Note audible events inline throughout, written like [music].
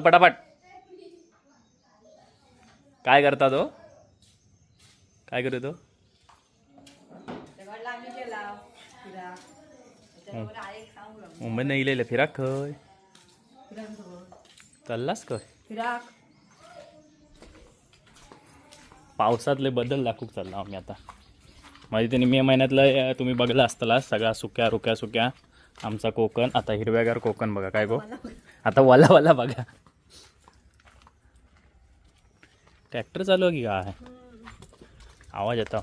चल पटापट. काय करता तो? काय करू तो? मुंबईत नाही इलेले फिराक खय. चाललास खय? फिराक पावसातले बदल दाखवूक चालला आम्ही आता? म्हणजे त्यांनी मे महिन्यातलं तुम्ही बघला असताला सगळा सुक्या रुक्या सुक्या. आमचा कोकण आता हिरव्यागार कोकण बघा काय गो? आता वला वला बघा. ट्रॅक्टर चालू आहे की काय? आवाज येतो.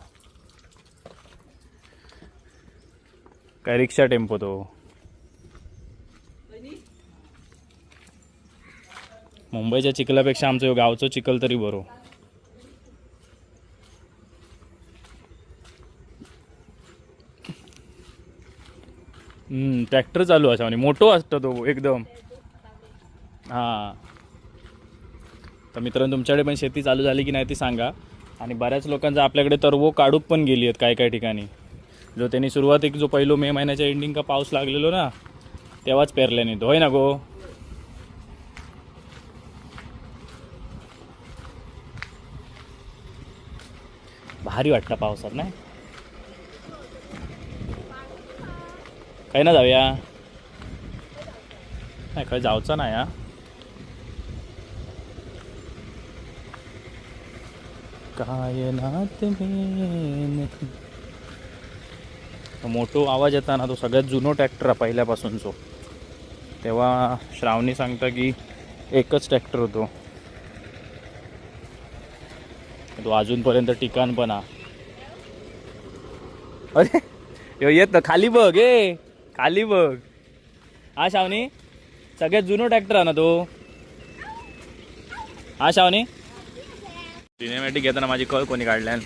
काय रिक्षा टेम्पो तो? मुंबईच्या चिखलापेक्षा आमचं गावचं चिखल तरी बरो. ट्रॅक्टर चालू असा म्हणजे मोठो असतो तो एकदम. हां. तर मित्रांनो तुमच्याकडे पण शेती चालू झाली की नाही ती सांगा. आणि बऱ्याच लोकांचा आपल्याकडे तरवो काढूक पण गेली आहेत काय काय ठिकाणी. जो त्यांनी सुरुवात जो पहिलो मे महिन्याच्या एंडिंग का पाऊस लागलेलो ना तेव्हाच पेरल्याने तो होय ना गो? भारी वाटतं पावसात नाही? काही ना जाऊया? नाही खरं जाऊचा नाही हा. कायनात में तो मोठो आवाज येता ना तो सगळ्यात जुनो ट्रॅक्टर आहे पहिल्यापासूनचो तेव्हा श्रावणी सांगता की एकच ट्रॅक्टर होतो. तो अजूनपर्यंत ठिकाण पण हा. अरे यो येत ना खाली बघ ए खाली बघ. हा श्रावणी सगळ्यात जुनो ट्रॅक्टर आहे ना तो. हा श्रावणी. सिनेमॅटिक घेताना माझी कळ कोणी काढल्यान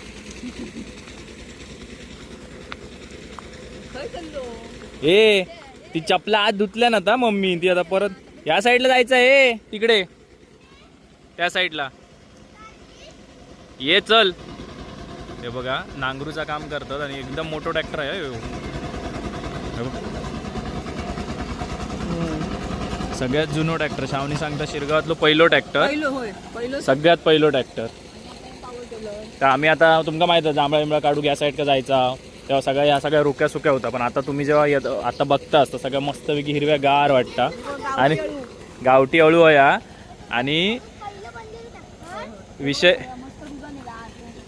ए ती चपला आत धुतल्या ना आता मम्मी ती आता परत या साईडला जायचं आहे तिकडे. त्या साईडला ये चल. हे बघा नांगरूचा काम करतात आणि एकदम मोठं ट्रॅक्टर आहे. हे. सगळ्यात जुनो ट्रॅक्टर शावनी सांगता शिरगावातलो पहिलो ट्रॅक्टर पहिलो होय. पहिलो सगळ्यात पहिलो ट्रॅक्टर तर आम्ही आता तुमका माहीत आहे जांभळा बिंबळा काढू या साईड का जायचा. तेव्हा सगळ्या या सगळ्या रुक्या सुक्या होता. पण आता तुम्ही जेव्हा येत आता बघता तर सगळ्या मस्तपैकी हिरव्या गार वाटता. आणि गावठी अळू या आणि विषय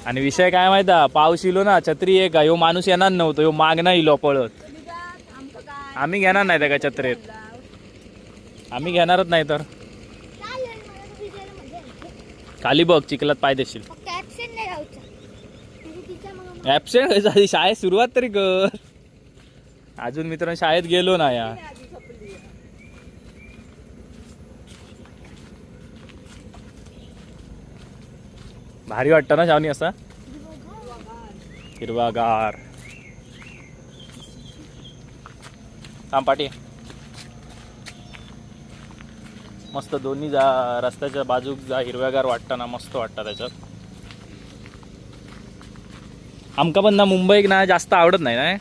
आणि विषय काय माहिती आहे? पाऊस इलो ना छत्री एक आहे. ह्यो माणूस येणार नव्हतो ह्यो मागना इलो पळत. आम्ही घेणार नाही त्या का छत्रेत. आम्ही घेणारच नाही तर. खाली बघ चिखलात पाय देशील फक्त ऍबसेंट नाही राहायचं म्हणजे तिच्या व्हायचं आधी झाली शाळेत सुरुवात तरी कर. अजून मित्रांनो शाळेत गेलो ना या. भारी वाटतं ना शावनी असा? हिरवागार. थांब पाठी मस्त दोन्ही जा रस्त्याच्या बाजूक जा हिरव्यागार वाटतं ना मस्त वाटतं त्याच्यात. आमका पण ना मुंबईक ना जास्त आवडत नाही ना?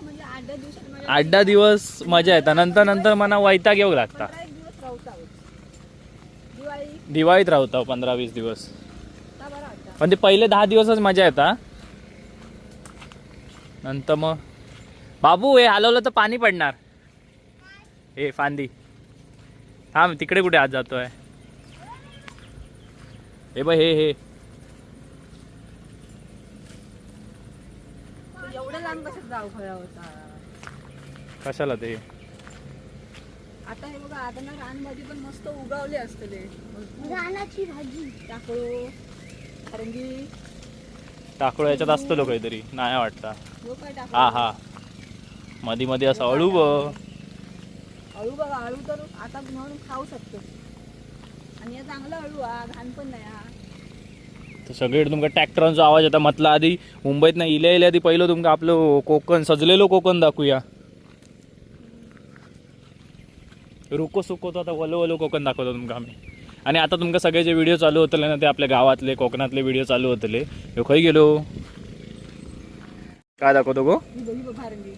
म्हणजे आठ दहा दिवस मजा येतात नंतर नंतर मला वैताग येऊ लागता. दिवाळीत राहतो पंधरा वीस दिवस. पण ते पहिले दहा दिवसच मजा येता. नंतर मग बाबू हे हलवलं तर पाणी पडणार. हे फांदी. थांब तिकडे कुठे आज जातोय? हे बघ हे हे तो एवढं लांब कसं जाऊ खरा होता. कशाला ते? आता हे बघा आता ना रानमध्ये पण मस्त उगावले असतले रानाची भाजी. टाकळो फरंगी टाकळो याच्यात असतो लो काहीतरी नाही वाटता. हो काय टाकळो? हा हा. मधी मध्ये असं अळू ब. अळू बघा अळू तर आता म्हणून खाऊ शकतो. आणि या चांगला अळू हा घाण पण नाही हा. तर सगळीकडे तुमका ट्रॅक्टरांचो आवाज येता. म्हटलं आधी मुंबईत ना इल्या इल्या आधी पहिलं तुमका आपलं कोकण सजलेलो कोकण दाखवूया. रुको सुको तो आता वलो वलो कोकण दाखवतो तुमका आम्ही. आणि आता तुमका सगळे जे व्हिडिओ चालू होतले ना ते आपल्या गावातले कोकणातले व्हिडिओ चालू होतले. ह्यो खंय गेलो? काय दाखवतो गो? ही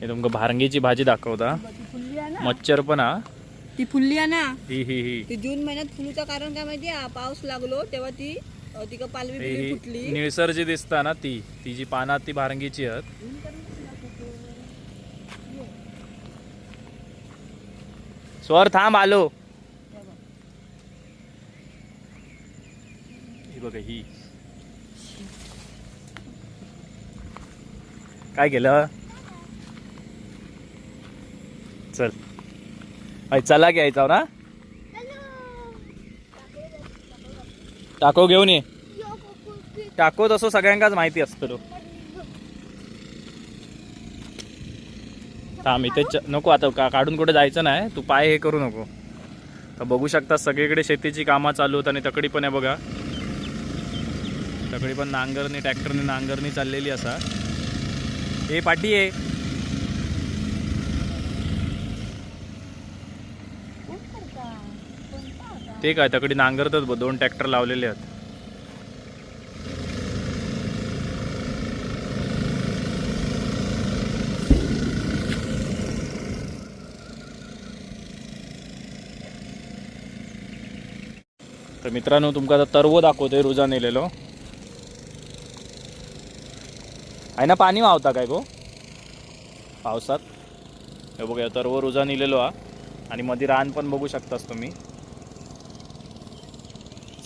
हे तुमका भारंगीची भाजी दाखवता. मच्छर पण हा. ती फुलली आहे ना. ही ही ही. ती जून महिन्यात फुलूचं कारण काय माहिती पाऊस लागलो तेव्हा ती पालवी ही निळसर जी दिसता ना ती ती जी पानात ती भारंगीची आहेत. स्वर थांब आलो. ही बघा ही. काय केलं? चल. अय चला घ्यायचा ना? टाको घेऊन ये. [laughs] टाको तसं सगळ्यांकाच माहिती असतं तो. थांब इथे नको आता का काढून कुठे जायचं नाही. तू पाय हे करू नको. तर बघू शकता सगळीकडे शेतीची कामं चालू आहेत आणि तकडी पण आहे बघा. तकडी पण नांगरणी ट्रॅक्टरने नांगरणी चाललेली असा. हे पाठी आहे ते काय तकडी नांगरतच बघ दोन ट्रॅक्टर लावलेले आहेत. तर मित्रांनो तुमका आता तरव दाखवतोय रुजा नेलेलो. आहे ना पाणी वावता काय गो पावसात. हे बघा तरव रुजा नेलेलो हा. आणि मध्ये रान पण बघू शकतास तुम्ही.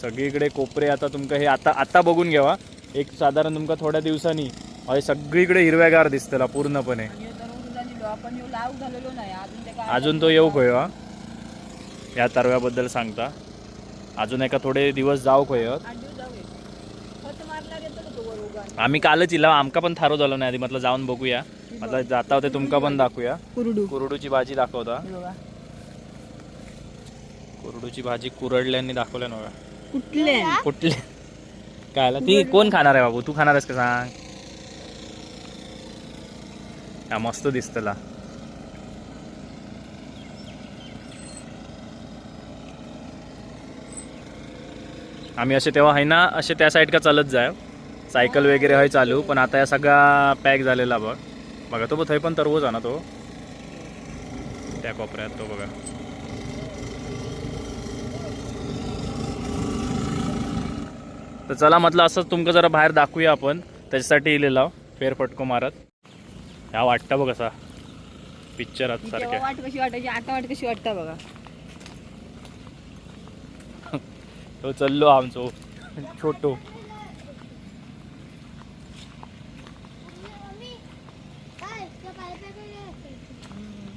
सगळीकडे कोपरे आता तुमका हे आता आता बघून घ्यावा. एक साधारण तुमका थोड्या दिवसांनी अरे सगळीकडे हिरव्यागार दिसतला पूर्णपणे. हे अजून ते येऊ खंय हा. या तरव्याबद्दल सांगता. अजून एका थोडे दिवस जाऊ खंय. आम्ही कालच इला आमका पण थारो झालो नाही आधी म्हटलं जाऊन बघूया. म्हटलं जाता होते तुमका पण दाखवूया. कुरडू. कुरडूची भाजी दाखवता. हे कुरडूची भाजी कुरडल्यांनी दाखवल्या ना बघा. कुठले कुठले काय आला ती कोण खाणार आहे बाबू? तू खाणार आहेस का सांग? हा मस्त दिसतला आम्ही असे तेव्हा आहे ना असे त्या साईड का चालत जाय. सायकल वगैरे आहे चालू पण आता या सगळा पॅक झालेला बघ. बघा तो बघ थंय पण तरवोज आहे ना तो. त्या कोपऱ्यात तो बघा. तर चला म्हटलं असंच तुमचं जरा बाहेर दाखवूया आपण. त्याच्यासाठी इलेला फेरफटको मारत. ह्या वाटतं बघ कसा पिक्चरात ती तेव्हा सारख्या. वाट कशी वाटायची आता वाट कशी वाटतं बघा. तो चल्लो आमचो. छोटो.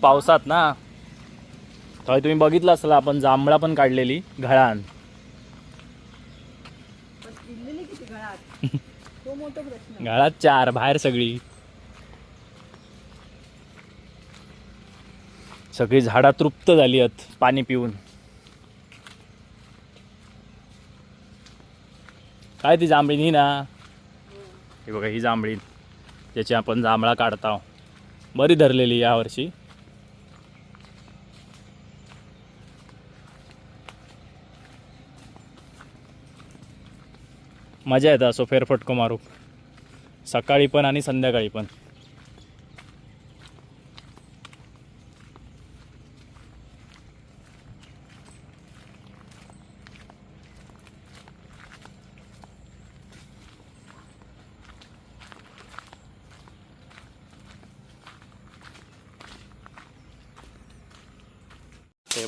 पावसात ना? थंय तुम्ही बघितलं असला आपण जांभळा पण काढलेली घळान पण इल्लेली किती घरात तो मोठा प्रश्न चार बाहेर सगळी. सगळी झाडा तृप्त झाली आहेत पाणी पिऊन. काय ती जांभळी? ही ना. हे बघा ही जांभळी. ज्याची आपण जांभळा काढता बरी धरलेली यावर्षी मजा येतं असो फेरफटको मारू सकाळी पण आणि संध्याकाळी पण.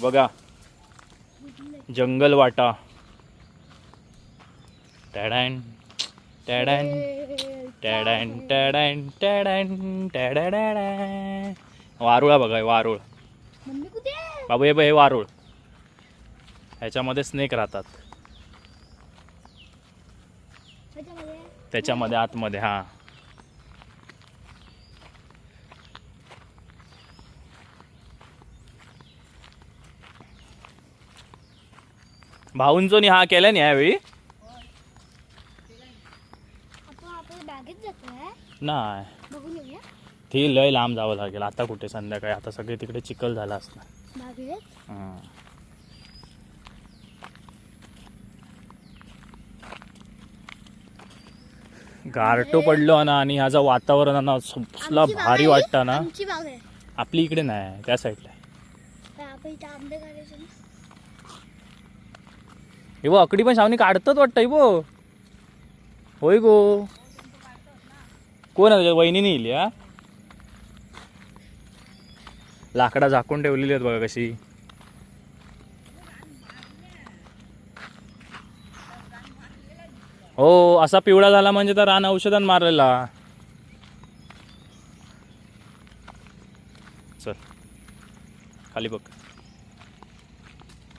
बघा. जंगल वाटा टॅडॅन टॅडॅन टॅडॅन टॅडॅन टॅडॅन टॅडॅडॅडॅ वारुळा बघा वारुळ. बाबू हे बघ हे वारुळ. ह्याच्यामध्ये स्नेक राहतात. त्याच्यामध्ये आतमध्ये हा. भाऊंचो हा केला नाही यावेळी आपण आपल्या बॅगेत जातोय नाही. ती लय लांब जावं लागेल. आता कुठे संध्याकाळी? आता सगळे तिकडे चिखल झाला असणार. गारटो पडलो ना आणि ह्याचं वातावरण ना भारी. वाटतं ना. आपली इकडे नाही त्या साईडला बघ अकडी पण शावणी काढतात वाटतं हे बघ. होय गो. कोण आहे वहिनी येईल या लाकडा झाकून ठेवलेली आहेत बघा कशी. हो असा पिवळा झाला म्हणजे तर रान औषधान मारलेला. चल खाली बघ.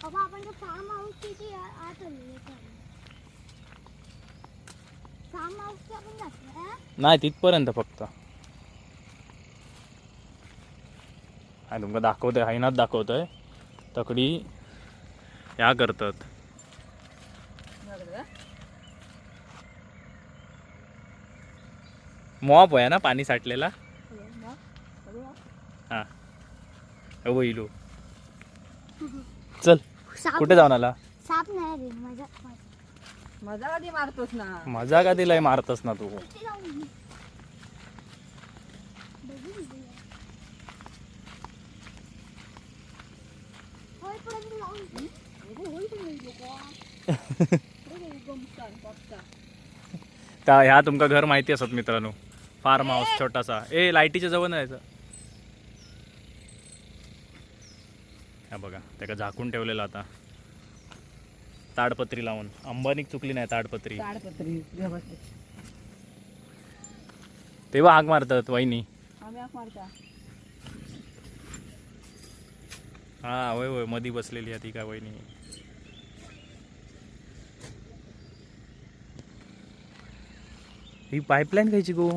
बाबा आपण नाही तिथपर्यंत फक्त. हाय तुमका दाखवतोय हायनात दाखवतोय. तकडी ह्या करतात. मॉप आहे ना पाणी साठलेला? हा. हो इलू. चल कुठे जाऊन आला? साप नाही मजा कधी मारतोस ना. मजा का दिलाय मारतस ना तू. त्या ह्या तुमका घर माहिती असत मित्रांनो. फार्म हाऊस छोटासा. ए लाईटीच्या जवळ नाही जायचं. हा बघा त्याला झाकून ठेवलेलं आता. ताडपत्री लावून. अंबानीक चुकली नाही ताडपत्री. ताडपत्री व्यवस्थित तेव्हा हाक मारतात वहिनी. आम्ही आख मारता. हा होय होय मधी बसलेली आहे ती का वहिनी. ही पाईपलाईन खायची गो.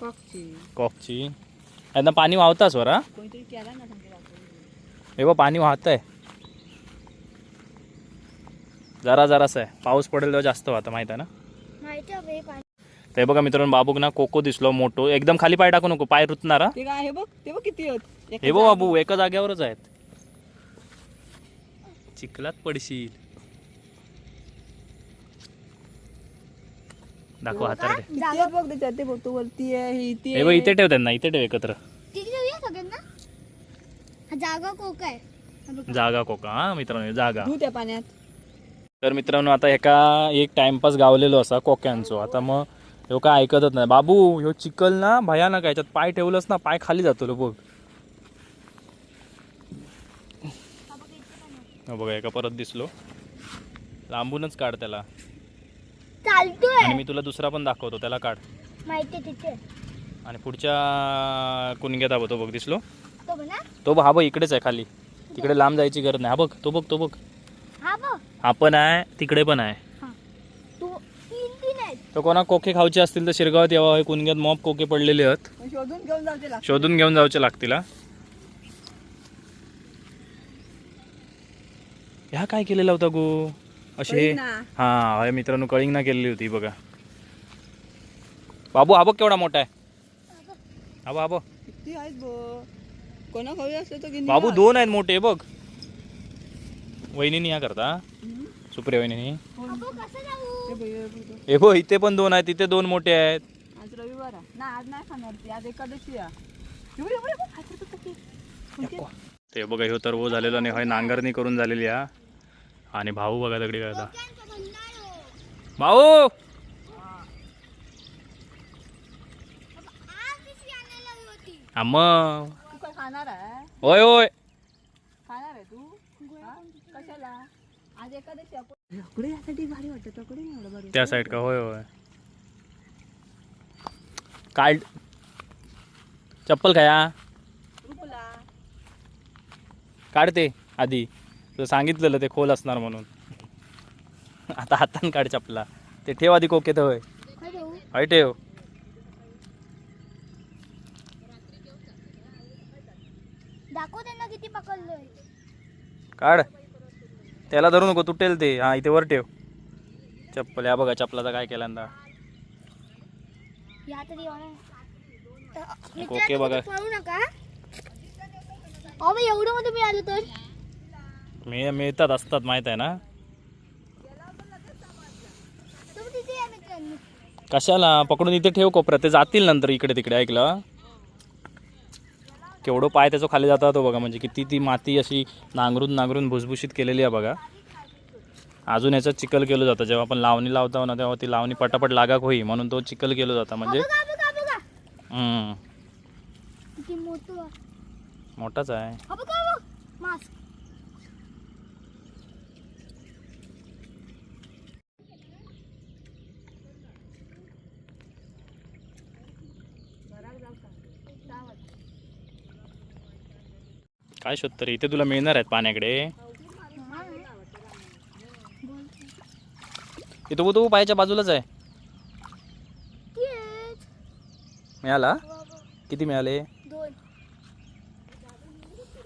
कॉकची. कॉकची. यांना पाणी वाहता स्वरा कोणीतरी केला ना सांगते वापरून. हे बघ पाणी वाहत आहे जरा जरासं आहे. पाऊस पडेल तेव्हा जास्त वाहतं माहीत आहे ना? ते बघा मित्रांनो बाबूक ना कोको दिसलो मोठो. एकदम खाली पाय टाकू नको पाय रुतणारा. ते काय हे बघ ते बघ किती हे. बाबू एका जागेवरच आहेत. चिखलात पडशील. दाखव आहेत बघ त्याच्यात ते बघ तो वरती आहे ही इथे हे बघ इथे ठेव त्यांना इथे ठेव एकत्र. हा जागा कोक आहे. हा. जागा कोका हा मित्रांनो जागा. त्या पाण्यात. तर मित्रांनो आता एका एक टाइमपास गावलेलो असा कोक्यांचो. आता मग ह्यो काय ऐकतच नाही. बाबू ह्यो चिकल ना भयानक. याच्यात पाय ठेवलंस ना पाय खाली जातो बघ. हा बघ, एका परत दिसलो. लांबूनच काढ त्याला. आणि मी तुला दुसरा पण दाखवतो. त्याला काढ. आणि पुढच्या कुणग्यात हवं तो बघ दिसलो? तो बघ हा बघ इकडेच आहे खाली. तिकडे लांब जायची गरज नाही. हा बघ तो बघ तो बघ. हा बघ. हा पण आहे तिकडे पण आहे. हा. तू तीन तीन आहेत. तो कोणा कोके खाऊचे असतील तर शिरगावात यावं हे कुणग्यात मॉप कोके पडलेले आहेत. मग शोधून घेऊन जाऊ त्याला शोधून घेऊन जाऊचे लागतील हा. ह्या काय केलेला होता गो? असे. हा मित्रांनो कळिंग ना केलेली होती बघा. बाबू बघ केवढा मोठा आहे. किती आहेत बघ कोणा खाऊ असलं तर घेऊन बाबू. दोन आहेत मोठे बघ. वहिनीनी ह्या करता. सुप्रिया वहिनी हो. हे हे हे इथे पण दोन आहेत तिथे दोन मोठे आहेत. आज रविवार ना आज नाही खाणार ती आज एकादशी? ते बघा ह्यो तर वो झालेला नाही होय नांगरणी करून झालेली हा. आणि भाऊ बघा दगडी करता. हो. भाऊ हा मग होय होय खाणार आहे तू हा? कशाला आज एखाद्या तकडे यासाठी भारी वाटतं. तकडे नाही एवढं बरं त्या साईड का? होय होय. काढ चप्पल खाया? रुपला. काढते आधी. तुला सांगितलेलं ते खोल असणार म्हणून. आता हातान काढ चपला. ते ठेव आधी कोकेत होय. काय हय ठेव. दाखव त्यांना किती पकडलोय. काढ. त्याला धरू नको तुटेल ते. हा इथे वर ठेव. चप्पल या बघा चपलाचा काय केल्यांदा ओके बघा. एवढं मध्ये तर? मी मिळतात असतात माहीत आहे ना? कशाला? पकडून इथे ठेव कोपऱ्यात. ते जातील नंतर इकडे तिकडे ऐकलं? केवढं पाय त्याचं खाली जाता तो बघा. म्हणजे किती ती माती अशी नांगरून नांगरून भुसभुशीत केलेली आहे बघा. अजून याचं चिखल केलं जातं. जेव्हा आपण लावणी लावतो ना तेव्हा ती लावणी पटापट लागाक होई म्हणून तो चिखल केलं जातं. म्हणजे. मोठाच आहे. काय शोधतं रे इथे तुला मिळणार आहेत पाण्याकडे. इथं तो पायाच्या बाजूलाच आहे. मिळाला? किती मिळाले?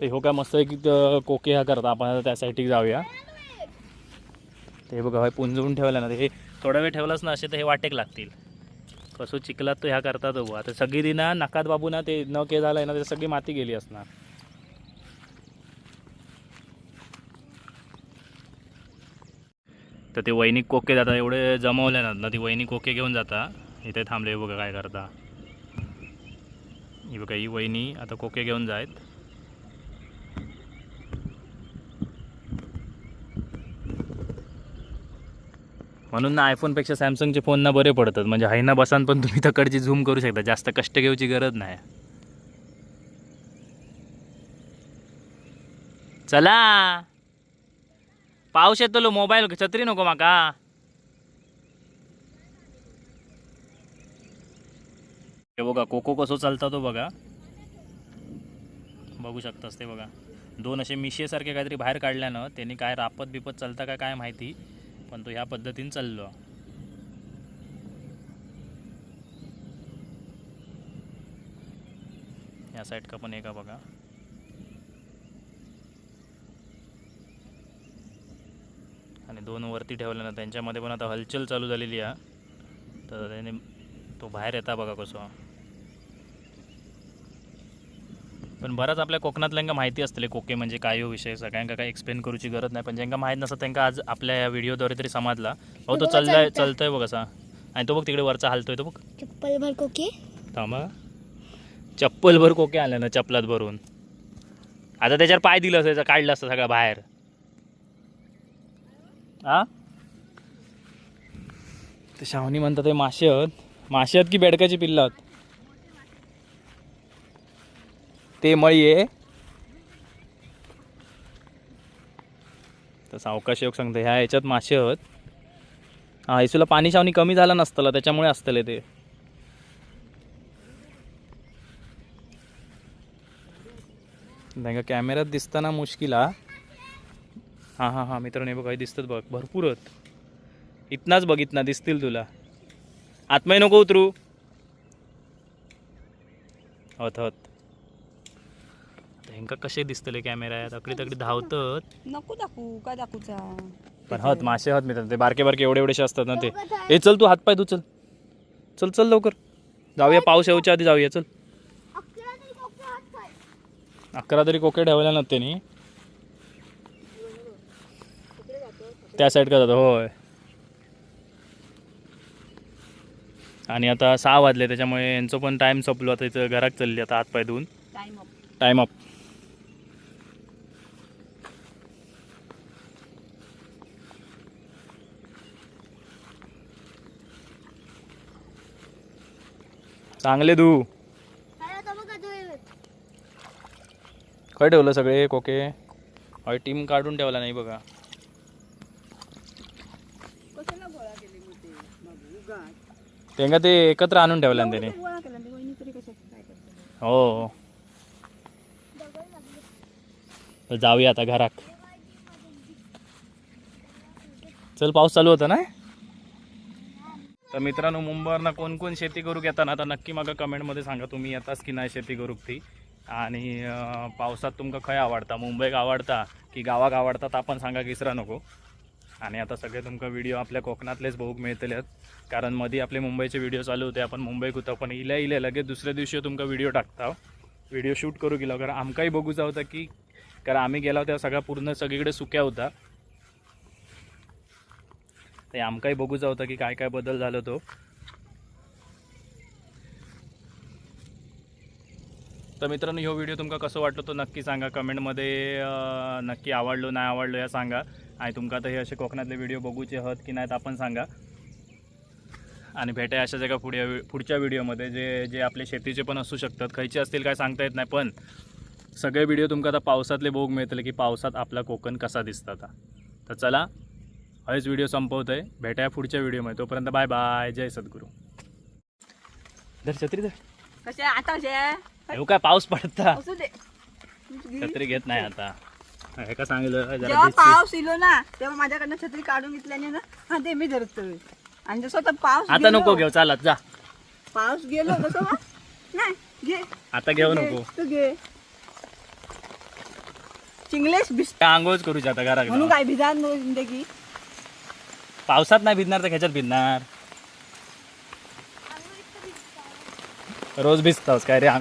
ते हो काय मस्त एक कोके हा करता. आपण त्यासाठी त्या जाऊया ते बघा हे पुंजवून ठेवलं ना ते थोडा वेळ ठेवलाच ना असे तर हे वाटेक लागतील. कसं चिखलात तो ह्या करतात बघू आता सगळी दिना ना नकात बाबू ना ते न के झालंय ना ते सगळी माती गेली असणार. तर ते वैनिक कोके जातात एवढे जमवले ना ना ती वैनिक कोके घेऊन जाता. इथे थांबले बघा काय करता. ही बघा ही वहिनी आता कोके घेऊन जायत. म्हणून ना आयफोनपेक्षा सॅमसंगचे फोन ना बरे पडतात. म्हणजे हायना बसान पण तुम्ही तकडची झूम करू शकता. जास्त कष्ट घेऊची गरज नाही. चला! पाऊस येतलो मोबाईल छत्री नको माका. हे बघा कोको कसो चालता तो बघा. बघू शकतास ते बघा. दोन असे मिशेसारखे काहीतरी बाहेर काढल्यानं त्यांनी काय रापत बिपत चालता का काय माहिती पण तो ह्या पद्धतीने चाललो. या साईड का पण एका बघा. आणि दोन वरती ठेवले ना त्यांच्यामध्ये पण आता हलचल चालू झालेली आहे. तर त्याने तो बाहेर येता बघा कसं. पण बराच आपल्या कोकणातल्यांका माहिती असतले कोके म्हणजे काय हो विषय सगळ्यांका काही एक्सप्लेन करूची गरज नाही. पण ज्यांका माहीत नसतं त्यांना आज आपल्या या व्हिडिओद्वारे तरी समजला हो तो चाललाय चालता. चालतोय बघ असा. आणि तो बघ तिकडे वरचा हालतोय तो बघ. चप्पल भर कोके? थांबा. चप्पलभर कोके आले ना चपलात भरून. आता त्याच्यावर पाय दिलं असायचं काढलं असतं सगळं बाहेर. हा? ते शावणी म्हणतात ते मासे आहेत. मासे आहेत की बेडकाची पिल्लं आहेत? ते मळी आहे. तर सावकाश योग सांगतो ह्या याच्यात मासे आहेत. हा इसूला पाणी शावणी कमी झालं नसतला त्याच्यामुळे असतले ते. त्यांना कॅमेऱ्यात दिसताना मुश्किल हा? हां हां हां मित्रांनो हे बघ हे दिसतात बघ. भरपूर आहेत. इथनाच बघ इथना दिसतील तुला. आत्माही नको उतरू. हत हत. ह्यांका कसे दिसतले कॅमेऱ्यात अकडी तकडी धावतात नको दाखवू. काय दाखवूचा? पण हत मासे हत मित्रांनो ते बारके बारके एवढे एवढेसे असतात ना ते. ए चल तू हातपाय तू चल. चल चल लवकर. जाऊया पाऊस येऊच्या आधी जाऊया चल. अकरा तरी कोके हात काय अकरा तरी कोके ठेवल्या ना त्यांनी. त्या साईड का जातो होय. आणि आता सहा वाजले त्याच्यामुळे यांचं पण टाईम संपलो. आता इथं घरात चालली आता हातपाय धुवून. टाइम अप टाईम अप चांगले धू. आता खय ठेवलं सगळे? कोके हय टीम काढून ठेवला नाही बघा कशाला गोळा केले मग ते बाबू उगाच तेंगा ते एकत्र आणून ठेवल्या त्याने. हो. तर जाऊया आता घरात. चल पाऊस चालू होता ना? तर मित्रांनो मुंबईवरनं कोण कोण शेती करूक येता ना आता नक्की मला कमेंटमध्ये सांगा तुम्ही येताच की नाही शेती करूक ती. आणि पावसात तुमका खंय आवडता? मुंबईक आवडता की गावाक आवडता? आपण सांगा किसरा नको. आणि आता सगळे तुमका व्हिडिओ आपल्या कोकणातलेच बघूक मिळतले कारण मध्ये आपले मुंबईचे व्हिडिओ चालू होते आपण मुंबईक होतो पण इल्या इल्या लगेच दुसऱ्या दिवशी तुमका व्हिडिओ टाकता व्हिडिओ शूट करू गेलो कारण आमकाही बघूचा होता की कारण आम्ही गेला होता सगळा पूर्ण सगळीकडे सुक्या होता. ते आमकाही बघूचा होता की काय काय बदल झाला तो. तर मित्रांनो ह्यो व्हिडिओ तुमका कसं वाटलो तो नक्की सांगा. कमेंटमध्ये नक्की आवडलो नाही आवडलो या सांगा. आणि तुमका आता हे असे कोकणातले व्हिडिओ बघूचे आहात की नाहीत आपण सांगा. आणि भेटाय अशा जगा पुढे पुढच्या व्हिडिओमध्ये जे जे आपले शेतीचे पण असू शकतात. खयचे असतील काय सांगता येत नाही पण सगळे व्हिडिओ तुमका आता पावसातले बघूक मिळतले की पावसात आपला कोकण कसा दिसतं आता. तर चला हयच व्हिडिओ संपवत आहे भेटाया पुढच्या व्हिडिओमध्ये. तोपर्यंत बाय बाय. जय सद्गुरू. धर छत्री धर. कसे आता येऊ काय पाऊस पडता? असू दे. छत्री घेत नाही आता. हे का सांगितलं? जरा जेव्हा. पाऊस इलो ना तेव्हा माझ्याकडनं छत्री काढून घेतल्याने ना हा ते मी धरतोय. आणि जसं आता पाऊस आता गेलो- नको घेऊ चालत जा. पाऊस गेलो तसं मग? नाही घे. आता घेऊ घे, नको. तू घे. चिंगलेश भिज काय आंघोळच करूची आता म्हणून काय भिजार नो जिंदगी? पावसात नाही भिजणार तर ह्याच्यात भिजणार. रोज भिजतास काय रे आंघोळ?